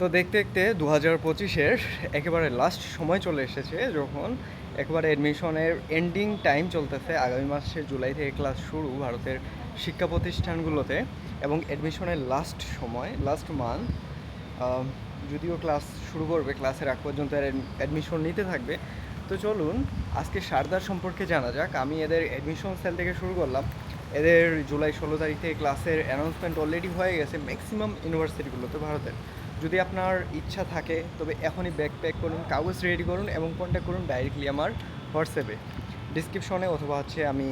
তো দেখতে দেখতে দু হাজার পঁচিশের একেবারে লাস্ট সময় চলে এসেছে যখন একেবারে অ্যাডমিশনের এন্ডিং টাইম চলতেছে আগামী মাসে জুলাই থেকে ক্লাস শুরু ভারতের শিক্ষা প্রতিষ্ঠানগুলোতে এবং অ্যাডমিশনের লাস্ট সময় লাস্ট মান্থ যদিও ক্লাস শুরু করবে ক্লাসের আগ পর্যন্ত অ্যাডমিশন নিতে থাকবে। তো চলুন, আজকে সারদার সম্পর্কে জানা যাক। আমি এদের অ্যাডমিশন সেল থেকে শুরু করলাম। এদের জুলাই ষোলো তারিখ থেকে ক্লাসের অ্যানাউন্সমেন্ট অলরেডি হয়ে গেছে ম্যাক্সিমাম ইউনিভার্সিটিগুলোতে ভারতের। যদি আপনার ইচ্ছা থাকে, তবে এখনই ব্যাক প্যাক করুন, কাগজ রেডি করুন এবং কন্ট্যাক্ট করুন ডাইরেক্টলি আমার হোয়াটসঅ্যাপে। ডিসক্রিপশনে অথবা হচ্ছে আমি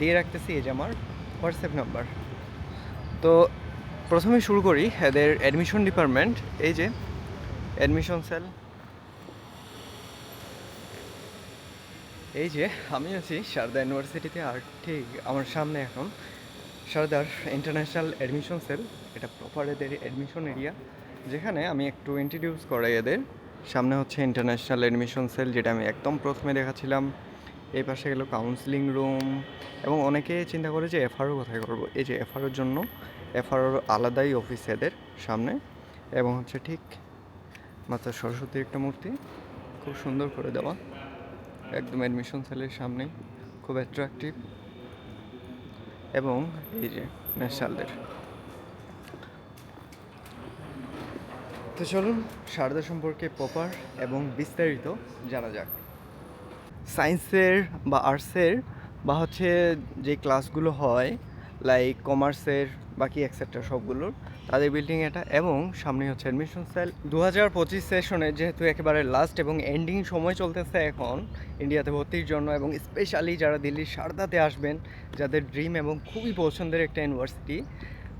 দিয়ে রাখতেছি এই যে আমার হোয়াটসঅ্যাপ নাম্বার তো প্রথমে শুরু করি এদের অ্যাডমিশন ডিপার্টমেন্ট এই যে অ্যাডমিশন সেল এই যে আমি আছি সারদা ইউনিভার্সিটিতে আর ঠিক আমার সামনে এখন। সারদার ইন্টারন্যাশনাল অ্যাডমিশন সেল এটা প্রপার এদের অ্যাডমিশন এরিয়া যেখানে আমি একটু ইন্ট্রোডিউস করাই এদের। সামনে হচ্ছে ইন্টারন্যাশনাল অ্যাডমিশন সেল যেটা আমি একদম প্রথমে দেখাচ্ছিলাম। এই পাশে গেল কাউন্সিলিং রুম এবং অনেকে চিন্তা করে যে এফআরও কোথায় করব? এই যে এফআরওর জন্য এফআরওর আলাদাই অফিস এদের সামনে এবং হচ্ছে ঠিক মাতা সরস্বতীর একটা মূর্তি। খুব সুন্দর করে দেওয়া। একদম অ্যাডমিশন সেলের সামনে খুব অ্যাট্রাকটিভ এবং এই যে ন্যাশনালদের তো চলুন, সারদা সম্পর্কে প্রপার এবং বিস্তারিত জানা যাক। সায়েন্সের বা আর্টসের বা হচ্ছে যে ক্লাসগুলো হয় লাইক কমার্সের বাকি এক্সেট্রা সবগুলোর, তাদের বিল্ডিং এটা এবং সামনে হচ্ছে অ্যাডমিশন সেল দু হাজার পঁচিশ সেশনে যেহেতু একেবারে লাস্ট এবং এন্ডিং সময় চলতেছে এখন ইন্ডিয়াতে ভর্তির জন্য এবং স্পেশালি যারা দিল্লির সারদাতে আসবেন, যাদের ড্রিম এবং খুবই পছন্দের একটা ইউনিভার্সিটি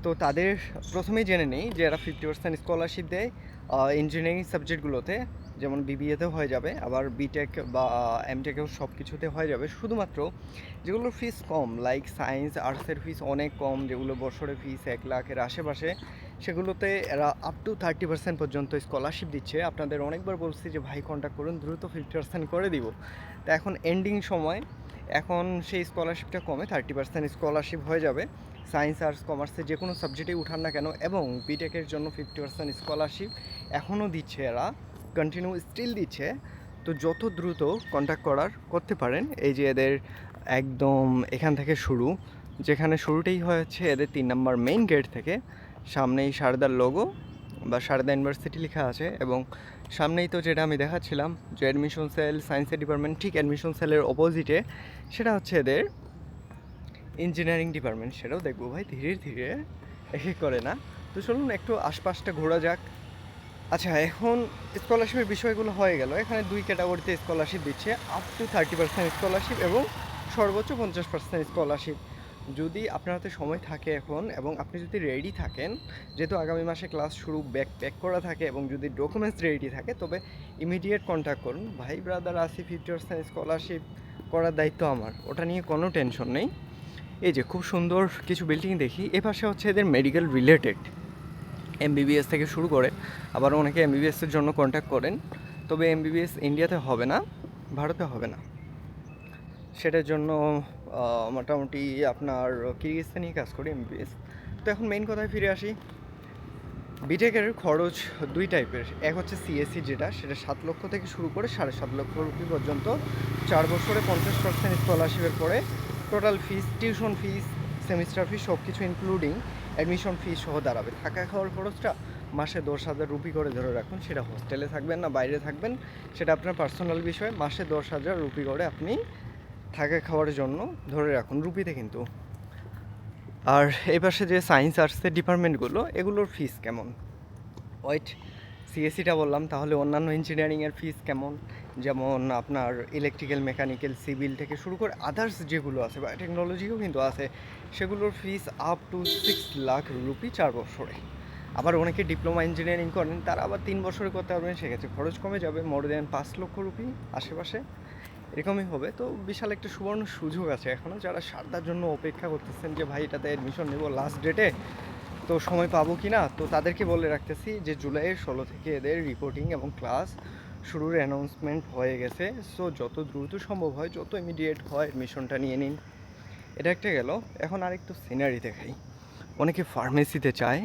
তো তাদের প্রথমেই জেনে নিই যে এরা ফিফটি পার্সেন্ট স্কলারশিপ দেয় ইঞ্জিনিয়ারিং সাবজেক্টগুলোতে যেমন বিবিএতেও হয়ে যাবে, আবার বিটেক বা এমটেকেও সব কিছুতে হয়ে যাবে। শুধুমাত্র যেগুলোর ফিস কম লাইক সায়েন্স আর্টসের ফিস অনেক কম, যেগুলো বছরে ফিস এক লাখের আশেপাশে, সেগুলোতে এরা আপ টু থার্টি পার্সেন্ট পর্যন্ত স্কলারশিপ দিচ্ছে। আপনাদের অনেকবার বলছি যে, ভাই কন্ট্যাক্ট করুন, দ্রুত ফিফটি পার্সেন্ট করে দিব। তো এখন এন্ডিং সময়, এখন সেই স্কলারশিপটা কমে থার্টি পার্সেন্ট স্কলারশিপ হয়ে যাবে। সায়েন্স, আর্টস, কমার্সে যে কোনো সাবজেক্টেই উঠান না কেন এবং বিটেকের জন্য ফিফটি পার্সেন্ট স্কলারশিপ এখনও দিচ্ছে এরা কন্টিনিউ স্টিল দিচ্ছে। তো যত দ্রুত কন্ট্যাক্ট করার, করতে পারেন। এই যে এদের একদম এখান থেকে শুরু, যেখানে শুরুটাই হয়েছে এদের তিন নম্বর মেইন গেট থেকে। সামনেই সারদার লোগো বা সারদা ইউনিভার্সিটি লেখা আছে এবং সামনেই তো যেটা আমি দেখাচ্ছিলাম, যে অ্যাডমিশন সেল সায়েন্সের ডিপার্টমেন্ট ঠিক অ্যাডমিশন সেলের অপোজিটে সেটা হচ্ছে এদের ইঞ্জিনিয়ারিং ডিপার্টমেন্ট সেটাও দেখব ভাই, ধীরে ধীরে এক করে না। তো চলুন একটু আশপাশটা ঘোরা যাক। আচ্ছা এখন স্কলারশিপের বিষয়গুলো হয়ে গেল। এখানে দুই ক্যাটাগরিতে স্কলারশিপ দিচ্ছে up to thirty percent scholarship এবং সর্বোচ্চ পঞ্চাশ পার্সেন্ট স্কলারশিপ যদি আপনার হাতে সময় থাকে এখন এবং আপনি যদি রেডি থাকেন, যেহেতু আগামী মাসে ক্লাস শুরু ব্যাক প্যাক করা থাকে এবং যদি ডকুমেন্টস রেডি থাকে, তবে ইমিডিয়েট কন্ট্যাক্ট করুন। ভাই ব্রাদার আসি ফিফটি পার্সেন্ট স্কলারশিপ করার দায়িত্ব আমার। ওটা নিয়ে কোনো টেনশন নেই। এই যে খুব সুন্দর কিছু বিল্ডিং দেখি। এ পাশে হচ্ছে এদের মেডিকেল রিলেটেড এমবিবিএস থেকে শুরু করে। আবার অনেকে এমবিবিএসের জন্য কন্ট্যাক্ট করেন। তবে এমবিবিএস ইন্ডিয়াতে হবে না, ভারতে হবে না। সেটার জন্য মোটামুটি আপনার কিরগিস্তানেই কাজ করি এমবিবিএস তো এখন মেইন কথায় ফিরে আসি। বিটেকের খরচ দুই টাইপের এক হচ্ছে সিএসসি যেটা, সেটা সাত লক্ষ থেকে শুরু করে সাড়ে সাত লক্ষ রুপি পর্যন্ত। চার বছরে পঞ্চাশ পার্সেন্ট স্কলারশিপের পরে total fees, tuition fees, semester fees সব কিছু ইনক্লুডিং অ্যাডমিশন ফিস সহ দাঁড়াবে। থাকা খাওয়ার খরচটা মাসে দশ হাজার রুপি করে ধরে রাখুন। সেটা হোস্টেলে থাকবেন না, বাইরে থাকবেন। সেটা আপনার পার্সোনাল বিষয়। মাসে দশ হাজার রুপি করে আপনি থাকা খাওয়ার জন্য ধরে রাখুন, রুপিতে কিন্তু। আর এই পাশে যে সায়েন্স আর্টসের ডিপার্টমেন্টগুলো এগুলোর ফিস কেমন? ওয়েট সিএসসিটা বললাম, তাহলে অন্যান্য ইঞ্জিনিয়ারিংয়ের ফিস কেমন? যেমন আপনার ইলেকট্রিক্যাল মেকানিক্যাল সিভিল থেকে শুরু করে আদার্স যেগুলো আছে, বা টেকনোলজিও কিন্তু আছে, সেগুলোর fees up to six lakh rupees চার বছরে। আবার অনেকে ডিপ্লোমা ইঞ্জিনিয়ারিং করেন, তারা আবার তিন বছরে করতে পারবেন, সেক্ষেত্রে খরচ কমে যাবে মোর দেন পাঁচ লক্ষ রুপি আশেপাশে। এরকমই হবে। তো বিশাল একটা সুবর্ণ সুযোগ আছে এখনও যারা সারদার জন্য অপেক্ষা করতেছেন যে, ভাই, এটাতে অ্যাডমিশন নেব লাস্ট ডেটে তো সময় পাবো কি না তো তাদেরকে বলে রাখতেছি যে জুলাইয়ের ষোলো থেকে এদের রিপোর্টিং এবং ক্লাস শুরুর অ্যানাউন্সমেন্ট হয়ে গেছে। সো যত দ্রুত সম্ভব হয়, যত ইমিডিয়েট হয় অ্যাডমিশনটা নিয়ে নিন। এটা একটা গেল। এখন আরেকটু সিনারি দেখাই। অনেকে ফার্মেসিতে চায়।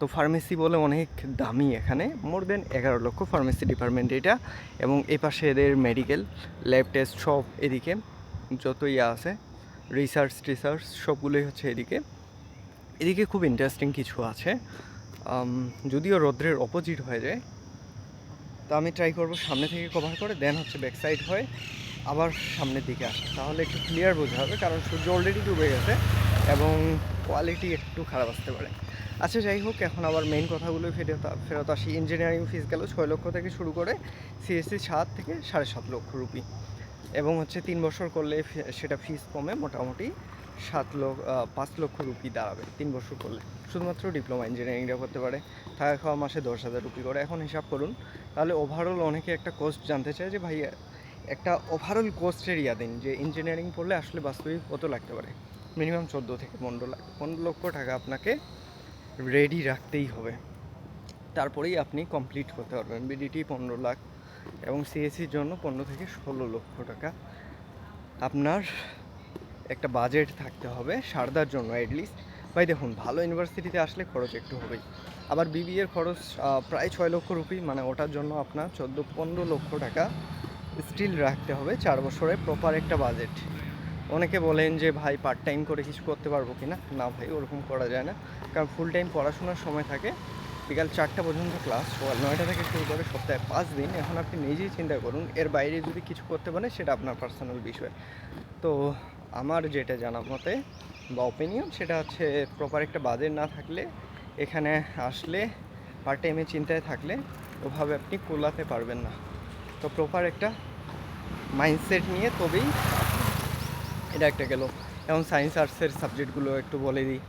তো ফার্মেসি বলে অনেক দামি এখানে। মোর দেন এগারো লক্ষ ফার্মেসি ডিপার্টমেন্ট এটা। এবং এ পাশে এদের মেডিকেল ল্যাব টেস্ট সব এদিকে। যত ইয়া আছে রিসার্চ টিসার্চ সবগুলোই হচ্ছে এদিকে। এদিকে খুব ইন্টারেস্টিং কিছু আছে। যদিও রৌদ্রের অপোজিট হয়ে যায়, তো আমি ট্রাই করব সামনে থেকে কভার করে দেন হচ্ছে ব্যাক সাইড হয়ে, আবার সামনের দিকে আসা। তাহলে একটু ক্লিয়ার বোঝা হবে, কারণ সূর্য অলরেডি ডুবে গেছে এবং কোয়ালিটি একটু খারাপ আসতে পারে। আচ্ছা যাই হোক, এখন আবার মেইন কথাগুলো ফেরত ফেরত আসি। ইঞ্জিনিয়ারিং ফিস গেল ছয় লক্ষ থেকে শুরু করে সিএসসি সাত থেকে সাড়ে সাত লক্ষ রুপি। এবং হচ্ছে তিন বছর করলে সেটা ফিজ কমে মোটামুটি। সাত লক্ষ পাঁচ লক্ষ রুপি দাঁড়াবে তিন বছর করলে। শুধুমাত্র ডিপ্লোমা ইঞ্জিনিয়ারিংটা করতে পারে। থাকা খাওয়া মাসে দশ হাজার রুপি করে। এখন হিসাব করুন, তাহলে ওভারঅল অনেকে একটা কোস্ট জানতে চায় যে, ভাই, একটা ওভারঅল কোস্টের ইয়া দিন, যে ইঞ্জিনিয়ারিং পড়লে আসলে বাস্তবিক কত লাগতে পারে? মিনিমাম চোদ্দ থেকে পনেরো লাখ, পনেরো লক্ষ টাকা আপনাকে রেডি রাখতেই হবে। তারপরেই আপনি কমপ্লিট করতে পারবেন। বিডিটি পনেরো লাখ এবং সিএসসির জন্য পনেরো থেকে ষোলো লক্ষ টাকা। আপনার একটা বাজেট থাকতে হবে সারদার জন্য অ্যাটলিস্ট ভাই, দেখুন, ভালো ইউনিভার্সিটিতে আসলে খরচ একটু হবেই। আবার বিবিএর খরচ প্রায় ছয় লক্ষ রুপি মানে ওটার জন্য আপনার চোদ্দ পনেরো লক্ষ টাকা স্টিল রাখতে হবে চার বছরে প্রপার একটা বাজেট অনেকে বলেন যে, ভাই পার্ট টাইম করে কিছু করতে পারব কি না না ভাই, ওরকম করা যায় না। কারণ ফুল টাইম পড়াশোনার সময় থাকে, বিকাল চারটা পর্যন্ত ক্লাস নয়টা থেকে শুরু করে সপ্তাহে পাঁচ দিন। এখন আপনি নিজেই চিন্তা করুন, এর বাইরে যদি কিছু করতে পারেন, সেটা আপনার পার্সোনাল বিষয়। তো আমার যেটা জানা মতে বা ওপিনিয়ন সেটা হচ্ছে প্রপার একটা বাজেট না থাকলে, এখানে আসলে পার্ট টাইমে চিন্তায় থাকলে, ওভাবে আপনি কোলাতে পারবেন না। তো প্রপার একটা মাইন্ডসেট নিয়ে তবেই এটা একটা গেল। এবং সায়েন্স আর্টসের সাবজেক্টগুলো একটু বলে দিই।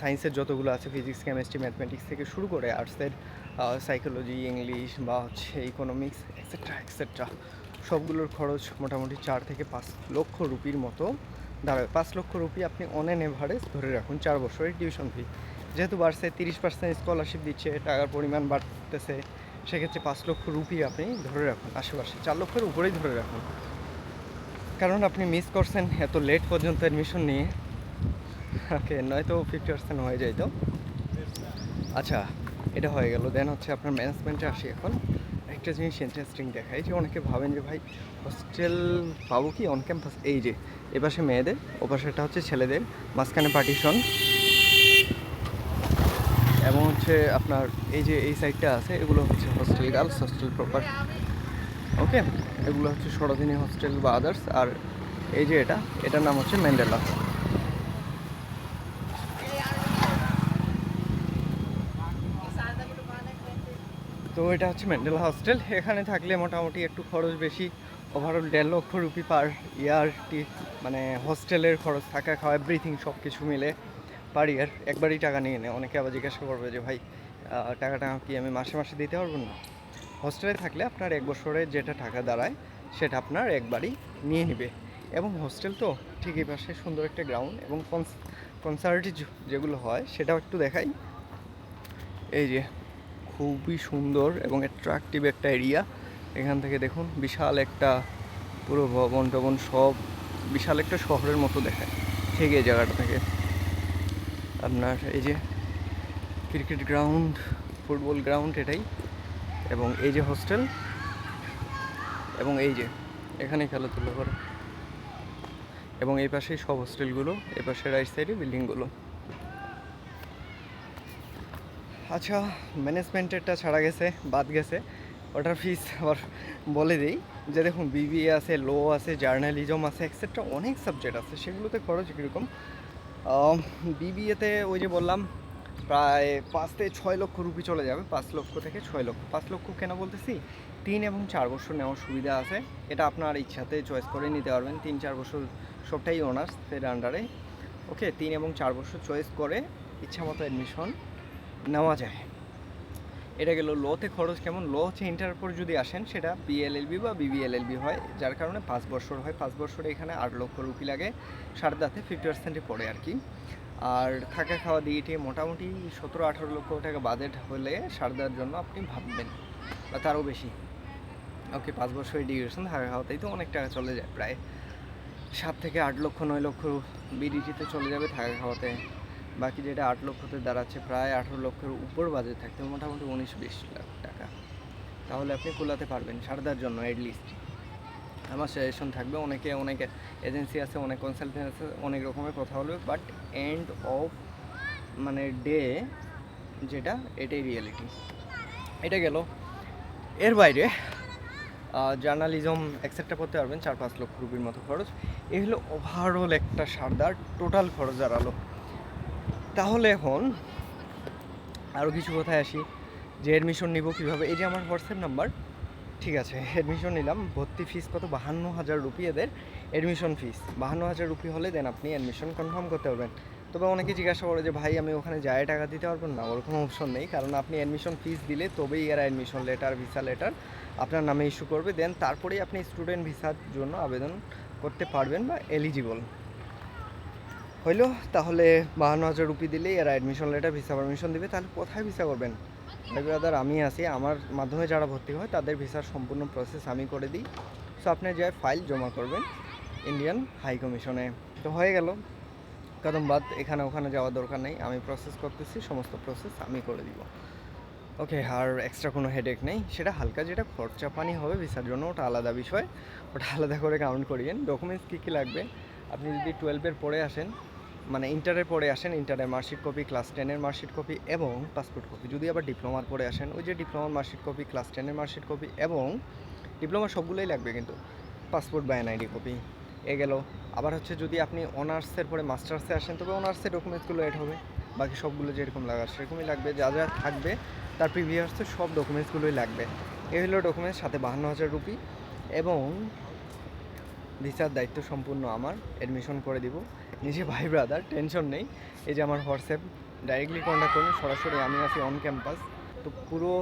সায়েন্সের যতগুলো আছে ফিজিক্স কেমিস্ট্রি ম্যাথমেটিক্স থেকে শুরু করে আর্টসের সাইকোলজি ইংলিশ বা হচ্ছে ইকোনমিক্স এক্সেট্রা এক্সেট্রা সবগুলোর খরচ মোটামুটি চার থেকে পাঁচ লক্ষ রুপির মতো দাঁড়াবে। পাঁচ লক্ষ রুপি আপনি অন অ্যান এভারেজ ধরে রাখুন চার বছরের টিউশন ফি যেহেতু বাড়ছে, তিরিশ পার্সেন্ট স্কলারশিপ দিচ্ছে, টাকার পরিমাণ বাড়তেছে, সেক্ষেত্রে পাঁচ লক্ষ রুপি আপনি ধরে রাখুন আশেপাশে। চার লক্ষের উপরেই ধরে রাখুন। কারণ আপনি মিস করছেন, এত লেট পর্যন্ত অ্যাডমিশন নিয়ে। ওকে, নয়তো ফিফটি পার্সেন্ট হয়ে যায় তো আচ্ছা এটা হয়ে গেল। দেন হচ্ছে আপনার ম্যানেজমেন্টে আসি এখন। একটা জিনিস ইন্টারেস্টিং দেখাই যে অনেকে ভাবেন যে, ভাই হস্টেল পাবো কি অন ক্যাম্পাস এই যে এপাশে মেয়েদের ওপাশেটা হচ্ছে ছেলেদের, মাঝখানে পার্টিশন এবং হচ্ছে আপনার এই যে, এই সাইডটা আছে, এগুলো হচ্ছে hostel girls hostel proper okay এগুলো হচ্ছে সরোজিনী হস্টেল বা আদার্স আর এই যে এটা, এটার নাম হচ্ছে ম্যান্ডেলা এটা হচ্ছে ম্যান্ডেলা হস্টেল এখানে থাকলে মোটামুটি একটু খরচ বেশি। ওভারঅল দেড় লক্ষ রুপি পার ইয়ার টি মানে হোস্টেলের খরচ, থাকা, খাওয়া এভরিথিং সব কিছু মিলে পার ইয়ার একবারই টাকা নিয়ে নেয় অনেকে আবার জিজ্ঞাসা করবে যে, ভাই টাকাটা কি আমি মাসে মাসে দিতে পারব না? হোস্টেলে থাকলে আপনার এক বছরে যেটা টাকা দাঁড়ায়, সেটা আপনার একবারই নিয়ে নেবে। এবং হোস্টেল তো ঠিকই পাশে সুন্দর একটা গ্রাউন্ড এবং কনসার্ট যেগুলো হয়, সেটাও একটু দেখাই। এই যে খুবই সুন্দর এবং অ্যাট্রাকটিভ একটা এরিয়া এখান থেকে দেখুন, বিশাল একটা পুরো ভবন টবন সব, বিশাল একটা শহরের মতো দেখায়। ঠিক এই জায়গাটা থেকে। আপনার এই যে ক্রিকেট গ্রাউন্ড ফুটবল গ্রাউন্ড এটাই। এবং এই যে হোস্টেল এবং এই যে এখানে খেলাধুলো করে। এবং এই পাশেই সব হোস্টেলগুলো এই পাশে রাইট সাইডে বিল্ডিংগুলো আচ্ছা ম্যানেজমেন্টেরটা ছাড়া গেছে, বাদ গেছে। ওটার ফিস আবার বলে দিই যে দেখুন বিবিএ আছে লো আছে জার্নালিজম আছে এক্সেট্রা অনেক সাবজেক্ট আছে। সেগুলোতে খরচ কীরকম? বিবিএতে ওই যে বললাম, প্রায় পাঁচ থেকে ছয় লক্ষ রুপি চলে যাবে, পাঁচ লক্ষ থেকে ছয় লক্ষ। পাঁচ লক্ষ কেন বলতেছি? তিন এবং চার বছর নেওয়ার সুবিধা আছে। এটা আপনার ইচ্ছাতে চয়েস করে নিতে পারবেন। তিন চার বছর সবটাই অনার্স এর আন্ডারে ওকে তিন এবং চার বছর চয়েস করে ইচ্ছা মতো অ্যাডমিশন নেওয়া যায়। এটা গেল লোতে খরচ কেমন? লো হচ্ছে ইন্টার পর যদি আসেন, সেটা বিএলএলবি বা বিবিএলএলবি হয়, যার কারণে পাঁচ বছর হয়। পাঁচ বছরে এখানে আট লক্ষ রুপি লাগে। সারদাতে ফিফটি পার্সেন্টে পড়ে আর কি। আর থাকা খাওয়া দিয়ে টিয়ে মোটামুটি সতেরো আঠারো লক্ষ টাকা বাজেট হলে সারদার জন্য আপনি ভাববেন, বা তারও বেশি। ওকে, পাঁচ বছরের ডিউরেশন থাকা খাওয়াতেই তো অনেক টাকা চলে যায় প্রায়। সাত থেকে আট লক্ষ, নয় লক্ষ বিডিটিতে চলে যাবে থাকা খাওয়াতে। বাকি যেটা আট লক্ষতে দাঁড়াচ্ছে, প্রায় আঠেরো লক্ষের উপর বাজেট থাকতে মোটামুটি উনিশ বিশ লাখ টাকা। তাহলে আপনি কুলাতে পারবেন, সারদার জন্য লিস্ট আমার সাজেশন থাকবে, অনেকে, অনেক এজেন্সি আছে, অনেক কনসালটেন্ট আছে, অনেক রকমের কথা বলবে বাট এন্ড অফ মানে ডে যেটা, এটাই রিয়েলিটি এটা গেল। এর বাইরে জার্নালিজম অ্যাকসেপ্টটা করতে পারবেন, চার পাঁচ লক্ষ রুপির মতো খরচ। এই হলো ওভারঅল একটা সারদার টোটাল খরচ দাঁড়াল তাহলে এখন আরও কিছু কথায় আসি। যে অ্যাডমিশন নিব কীভাবে, এই যে আমার হোয়াটসঅ্যাপ নাম্বার ঠিক আছে অ্যাডমিশন নিলাম, ভর্তি ফিস কত? বাহান্ন হাজার রুপি এদের অ্যাডমিশন ফিস বাহান্ন হাজার রুপি হলে দেন আপনি অ্যাডমিশন কনফার্ম করতে পারবেন। তবে অনেকে জিজ্ঞাসা করে যে, ভাই, আমি ওখানে যায় টাকা দিতে পারব না? ওরকম অপশন নেই, কারণ আপনি অ্যাডমিশন ফিস দিলে তবেই এরা অ্যাডমিশন লেটার ভিসা লেটার আপনার নামে ইস্যু করবে। দেন তারপরেই আপনি স্টুডেন্ট ভিসার জন্য আবেদন করতে পারবেন বা এলিজিবল হইল, তাহলে বাহান্ন হাজার রুপি দিলেই এরা অ্যাডমিশন লেটার ভিসা পারমিশন দিবে। তাহলে কোথায় ভিসা করবেন? ভাই ব্রাদার আমি আছি। আমার মাধ্যমে যারা ভর্তি হয়, তাদের ভিসার সম্পূর্ণ প্রসেস আমি করে দিই। সো আপনি যে ফাইল জমা করবেন ইন্ডিয়ান হাই কমিশনে তো হয়ে গেল। কদম বাদ, এখানে ওখানে যাওয়ার দরকার নেই। আমি প্রসেস করতেছি, সমস্ত প্রসেস আমি করে দিব। ওকে আর এক্সট্রা কোনো হেডেক নেই। সেটা হালকা যেটা খরচা পানি হবে ভিসার জন্য, ওটা আলাদা বিষয়। ওটা আলাদা করে কাউন্ট করিয়েন। ডকুমেন্টস কী কী লাগবে? আপনি যদি টুয়েলভের পরে আসেন মানে ইন্টারের পরে আসেন ইন্টারের মার্কশিট কপি ক্লাস টেনের মার্কশিট কপি এবং পাসপোর্ট কপি যদি আবার ডিপ্লোমার পরে আসেন, ওই যে ডিপ্লোমার মার্কশিট কপি ক্লাস টেনের মার্কশিট কপি এবং ডিপ্লোমা সবগুলোই লাগবে কিন্তু পাসপোর্ট বা এনআইডি কপি এ গেল। আবার হচ্ছে যদি আপনি অনার্সের পরে মাস্টার্সে আসেন, তবে অনার্সের ডকুমেন্টসগুলো এড হবে। বাকি সবগুলো যেরকম লাগা, সেরকমই লাগবে। যা যা থাকবে, তার প্রিভিয়াসের সব ডকুমেন্টসগুলোই লাগবে। এই হলো ডকুমেন্টস সাথে বাহান্ন হাজার রুপি এবং ভিসার দায়িত্ব সম্পূর্ণ আমার। অ্যাডমিশন করে দিব। নিজে ভাই ব্রাদার টেনশন নেই। এই যে আমার হোয়াটসঅ্যাপ ডাইরেক্টলি কন্ট্যাক্ট করুন। সরাসরি আমি আছি অন ক্যাম্পাস তো পুরো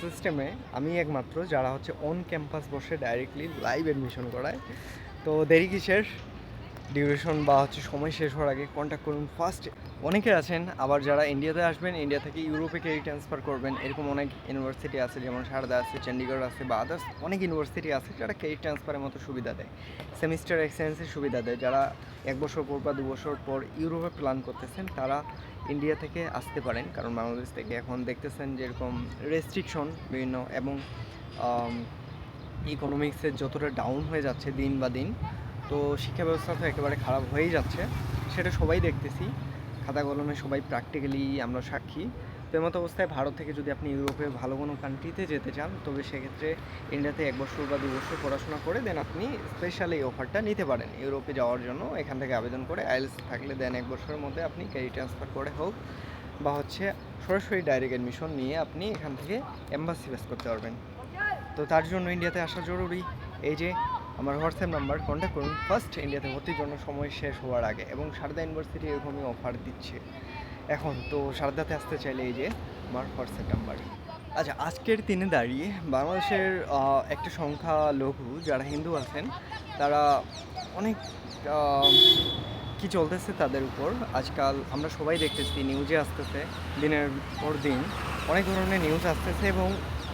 সিস্টেমে আমি একমাত্র যারা হচ্ছে অন ক্যাম্পাস বসে ডাইরেক্টলি লাইভ অ্যাডমিশন করায়। তো দেরি কিসের? ডিউরেশন বা হচ্ছে সময় শেষ হওয়ার আগে কন্ট্যাক্ট করুন ফার্স্ট অনেকে আছেন, আবার যারা ইন্ডিয়াতে আসবেন ইন্ডিয়া থেকে ইউরোপে ক্যারি ট্রান্সফার করবেন। এরকম অনেক ইউনিভার্সিটি আছে, যেমন সারদা আছে চণ্ডীগড় আছে বা আদার্স অনেক ইউনিভার্সিটি আছে যারা ক্যারি ট্রান্সফারের মতো সুবিধা দেয়। সেমিস্টার এক্সচেঞ্জের সুবিধা দেয়। যারা এক বছর পর বা দু বছর পর ইউরোপে প্ল্যান করতেছেন, তারা ইন্ডিয়া থেকে আসতে পারেন। কারণ বাংলাদেশ থেকে এখন দেখতেছেন যেরকম রেস্ট্রিকশন বিভিন্ন, এবং ইকোনমিক্সের যতটা ডাউন হয়ে যাচ্ছে দিন বা দিন তো শিক্ষা ব্যবস্থা তো একেবারে খারাপ হয়েই যাচ্ছে। সেটা সবাই দেখতেছি। খাতা কলমে সবাই প্র্যাকটিক্যালি আমরা সাক্ষী। তো এমতো অবস্থায় ভারত থেকে যদি আপনি ইউরোপে ভালো কোনো কান্ট্রিতে যেতে চান, তবে সেক্ষেত্রে ইন্ডিয়াতে এক বছর বা দু বছর পড়াশোনা করে দেন আপনি স্পেশাল এই অফারটা নিতে পারেন। ইউরোপে যাওয়ার জন্য এখান থেকে আবেদন করে আইএলস থাকলে দেন এক বছরের মধ্যে আপনি ক্যারি ট্রান্সফার করে হোক বা হচ্ছে সরাসরি ডাইরেক্ট অ্যাডমিশন নিয়ে আপনি এখান থেকে এম্বাসি বেস করতে পারবেন। তো তার জন্য ইন্ডিয়াতে আসা জরুরি। এই যে আমার হোয়াটসঅ্যাপ নাম্বার কন্ট্যাক্ট করুন। ফার্স্ট ইন্ডিয়াতে ভর্তির জন্য সময় শেষ হওয়ার আগে এবং সারদা ইউনিভার্সিটি এরকমই অফার দিচ্ছে। এখন তো সারদাতে আসতে চাইলে এই যে আমার হোয়াটসঅ্যাপ নাম্বার। আচ্ছা আজকের দিনে দাঁড়িয়ে বাংলাদেশের একটা সংখ্যা লঘু যারা হিন্দু আছেন, তারা অনেক কি চলতেছে তাদের উপর। আজকাল আমরা সবাই দেখতেছি নিউজে আসতেছে, দিনের পর দিন অনেক ধরনের নিউজ আসতেছে এবং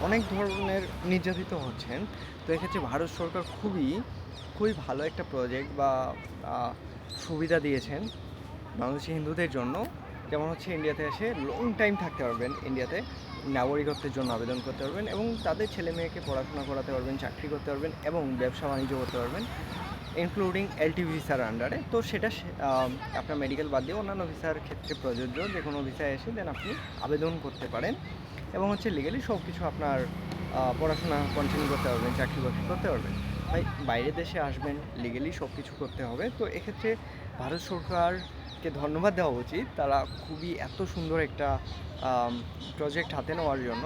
অনেক ধরনের নির্যাতিত হচ্ছেন। তো এক্ষেত্রে ভারত সরকার খুবই খুবই ভালো একটা প্রজেক্ট বা সুবিধা দিয়েছেন বাংলাদেশি হিন্দুদের জন্য। যেমন হচ্ছে ইন্ডিয়াতে এসে লং টাইম থাকতে পারবেন ইন্ডিয়াতে নাগরিকত্বের জন্য আবেদন করতে পারবেন এবং তাদের ছেলে মেয়েকে পড়াশোনা করাতে পারবেন, চাকরি করতে পারবেন এবং ব্যবসা বাণিজ্য করতে পারবেন ইনক্লুডিং এলটি ভিসার আন্ডারে তো সেটা আপনার মেডিকেল বাদ দিয়ে অন্যান্য ভিসার ক্ষেত্রে প্রযোজ্য। যে কোনো ভিসায় এসে দেন আপনি আবেদন করতে পারেন। এবং হচ্ছে লিগালি সব কিছু আপনার পড়াশোনা কন্টিনিউ করতে পারবেন, চাকরি বাকরি করতে পারবেন। ভাই বাইরের দেশে আসবেন লিগালি সব কিছু করতে হবে। তো এক্ষেত্রে ভারত সরকারকে ধন্যবাদ দেওয়া উচিত। তারা খুবই এত সুন্দর একটা প্রজেক্ট হাতে নেওয়ার জন্য।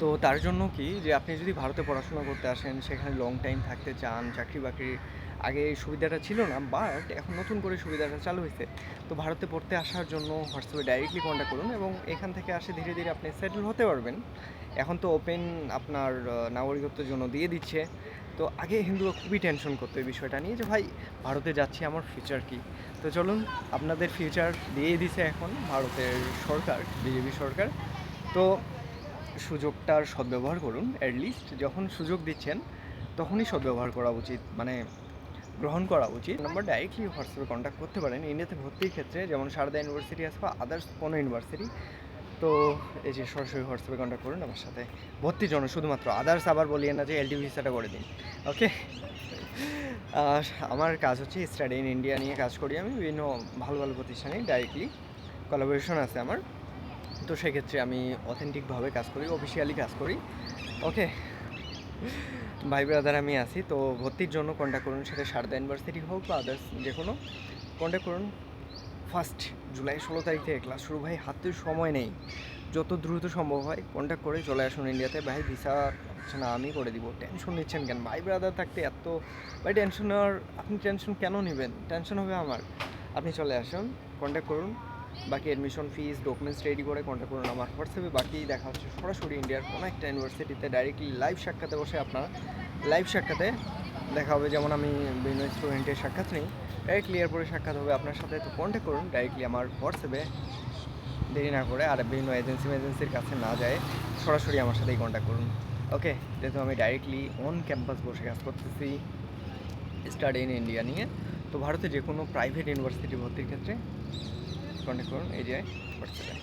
তো তার জন্য কি যে আপনি যদি ভারতে পড়াশোনা করতে আসেন, সেখানে লং টাইম থাকতে চান, চাকরি বাকরি আগে এই সুবিধাটা ছিল না বাট এখন নতুন করে সুবিধাটা চালু হয়েছে। তো ভারতে পড়তে আসার জন্য হোয়াটসঅ্যাপে ডাইরেক্টলি কন্ট্যাক্ট করুন এবং এখান থেকে আসে ধীরে ধীরে আপনি সেটেল হতে পারবেন। এখন তো ওপেন আপনার নাগরিকত্বের জন্য দিয়ে দিচ্ছে। তো আগে হিন্দুরা খুবই টেনশন করতো এই বিষয়টা নিয়ে যে, ভাই, ভারতে যাচ্ছি, আমার ফিউচার কি? তো চলুন, আপনাদের ফিউচার দিয়ে দিছে এখন ভারতের সরকার বিজেপি সরকার। তো সুযোগটার সদ্ব্যবহার করুন অ্যাটলিস্ট যখন সুযোগ দিচ্ছেন, তখনই সদ্ব্যবহার করা উচিত। মানে গ্রহণ করা উচিত। নম্বর ডাইরেক্টলি হোয়াটসঅ্যাপে কন্ট্যাক্ট করতে পারেন? ইন্ডিয়াতে ভর্তির ক্ষেত্রে যেমন সারদা ইউনিভার্সিটি আছে বা আদার্স কোনো ইউনিভার্সিটি তো এই যে সরাসরি হোয়াটসঅ্যাপে কন্ট্যাক্ট করুন আমার সাথে। ভর্তির জন্য শুধুমাত্র আদার্স আবার বলিয়ে না যে এলটি ভিসাটা করে দিন। ওকে আমার কাজ হচ্ছে স্টাডি ইন ইন্ডিয়া নিয়ে কাজ করি আমি, বিভিন্ন ভালো ভালো প্রতিষ্ঠানে ডাইরেক্টলি কলাবোরেশন আছে আমার। তো সেক্ষেত্রে আমি অথেন্টিকভাবে কাজ করি অফিসিয়ালি কাজ করি। ওকে ভাই ব্রাদার আমি আছি, তো ভর্তির জন্য কন্ট্যাক্ট করুন, সেটা সারদা ইউনিভার্সিটি হোক বা আদার্স যে কোনো। কন্ট্যাক্ট করুন ফার্স্ট জুলাই ষোলো তারিখ থেকে ক্লাস শুরু। ভাই, হাতে সময় নেই। যত দ্রুত সম্ভব হয় কন্ট্যাক্ট করে চলে আসুন ইন্ডিয়াতে ভাই ভিসা হচ্ছে না, আমি করে দিব। টেনশন নিচ্ছেন কেন? ভাই ব্রাদার থাকতে এত ভাই টেনশন নেওয়ার আপনি টেনশন কেন নেবেন? টেনশন হবে আমার। আপনি চলে আসুন কন্ট্যাক্ট করুন। বাকি অ্যাডমিশন ফিস ডকুমেন্টস রেডি করে কন্ট্যাক্ট করুন আমার হোয়াটসঅ্যাপে বাকি দেখা হচ্ছে সরাসরি ইন্ডিয়ার কোনো একটা ইউনিভার্সিটিতে ডাইরেক্টলি লাইভ সাক্ষাতে বসে আপনারা লাইভ সাক্ষাতে দেখা হবে। যেমন আমি বিভিন্ন স্টুডেন্টের সাক্ষাৎ নিই। ডাইরেক্টলি এরপরে সাক্ষাৎ হবে আপনার সাথে। তো কন্ট্যাক্ট করুন ডাইরেক্টলি আমার হোয়াটসঅ্যাপে দেরি না করে আর বিভিন্ন এজেন্সি এজেন্সির কাছে না যায়, সরাসরি আমার সাথেই কন্ট্যাক্ট করুন। ওকে যেহেতু আমি ডাইরেক্টলি অন ক্যাম্পাস বসে কাজ করতেছি স্টাডি ইন ইন্ডিয়া নিয়ে। তো ভারতে যে কোনো প্রাইভেট ইউনিভার্সিটি ভর্তির ক্ষেত্রে কন্ট্যাক্ট করুন এরিয়ায় হোয়াটসঅ্যাপে